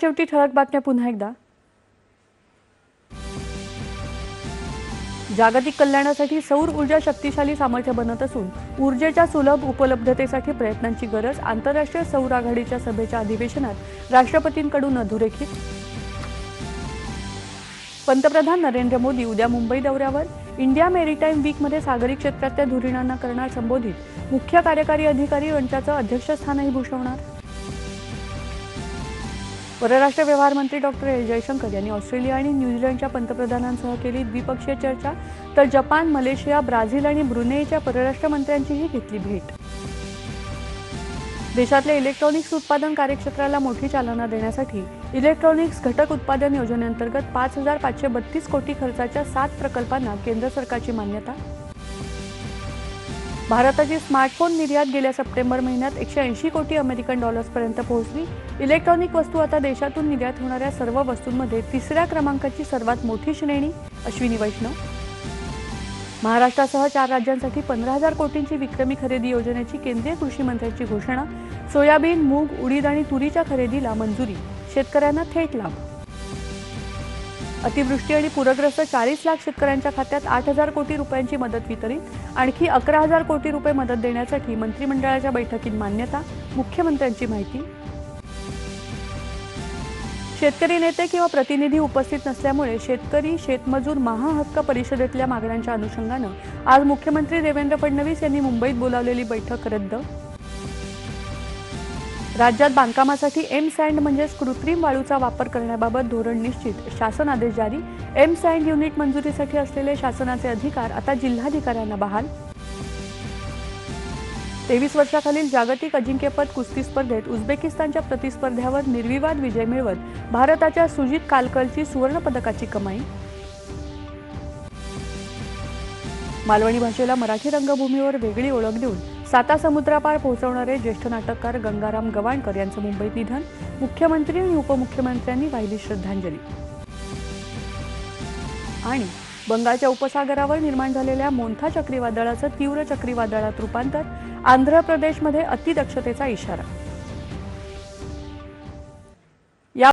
शेवटी ठळक बातम्या पुन्हा एकदा. जागतिक कल्याणासाठी सौर ऊर्जा शक्तिशाली सामर्थ्य बनत असून ऊर्जेच्या सुलभ उपलब्धतेसाठी प्रयत्नांची गरज आंतरराष्ट्रीय सौर आघाडीच्या सभेच्या अधिवेशनात राष्ट्रपतींकडून अधोरेखित. पंतप्रधान नरेंद्र मोदी उद्या मुंबई दौऱ्यावर. इंडिया मेरीटाईम वीकमध्ये सागरी क्षेत्रातल्या धुरीणांना करणार संबोधित. मुख्य कार्यकारी अधिकारी यांच्याचं अध्यक्षस्थानही भूषवणार. परराष्ट्र व्यवहार मंत्री डॉक्टर एस जयशंकर यांनी ऑस्ट्रेलिया आणि न्यूझीलंडच्या पंतप्रधानांसह केली द्विपक्षीय चर्चा तर जपान मलेशिया ब्राझील आणि ब्रुनेईच्या परराष्ट्र मंत्र्यांचीही घेतली भेट. देशातल्या इलेक्ट्रॉनिक्स उत्पादन कार्यक्षेत्राला मोठी चालना देण्यासाठी इलेक्ट्रॉनिक्स घटक उत्पादन योजनेअंतर्गत पाच हजार पाचशे बत्तीस कोटी खर्चाच्या सात प्रकल्पांना केंद्र सरकारची मान्यता भारताची स्मार्टफोन निर्यात गेल्या सप्टेंबर महिन्यात एकशे ऐंशी कोटी अमेरिकन डॉलर्सपर्यंत पोहोचली. इलेक्ट्रॉनिक वस्तू आता देशातून निर्यात होणाऱ्या सर्व वस्तूंमध्ये तिसऱ्या क्रमांकाची सर्वात मोठी श्रेणी अश्विनी वैष्णव. महाराष्ट्रासह चार राज्यांसाठी पंधरा हजार कोटींची विक्रमी खरेदी योजनेची केंद्रीय कृषी मंत्र्यांची घोषणा सोयाबीन मूग उडीद आणि तुरीच्या खरेदीला मंजुरी. शेतकऱ्यांना थेट लाभ अतिवृष्टी आणि पूरग्रस्त चाळीस लाख शेतकऱ्यांच्या खात्यात आठ हजार कोटी रुपयांची मदत वितरित आणखी अकरा हजार कोटी रुपये मदत देण्यासाठी मंत्रिमंडळाच्या बैठकीत मान्यता मुख्यमंत्र्यांची माहिती. शेतकरी नेते किंवा प्रतिनिधी उपस्थित नसल्यामुळे शेतकरी शेतमजूर महाहक्क परिषदेतल्या मागण्यांच्या अनुषंगानं आज मुख्यमंत्री देवेंद्र फडणवीस यांनी मुंबईत बोलावलेली बैठक रद्द राज्यात बांधकामासाठी एम सँड म्हणजेच कृत्रिम वाळूचा वापर करण्याबाबत धोरण निश्चित. शासन आदेश जारी. एम सँड युनिट मंजुरीसाठी असलेले शासनाचे अधिकार आता जिल्हाधिकाऱ्यांना बहाल. तेवीस वर्षाखालील जागतिक अजिंक्यपद कुस्ती स्पर्धेत उझबेकिस्तानच्या प्रतिस्पर्ध्यावर निर्विवाद विजय मिळवत भारताच्या सुजित कालकलची सुवर्णपदकाची कमाई. मालवणी भाषेला मराठी रंगभूमीवर वेगळी ओळख देऊन साता समुद्रापार पोहोचवणारे ज्येष्ठ नाटककार गंगाराम गवाणकर यांचं मुंबईत निधन मुख्यमंत्री आणि उपमुख्यमंत्र्यांनी वाहिली श्रद्धांजली. आणि बंगालच्या उपसागरावर निर्माण झालेल्या मोंथा चक्रीवादळाचं तीव्र चक्रीवादळात रूपांतर आंध्र प्रदेशमध्ये अतिदक्षतेचा इशारा.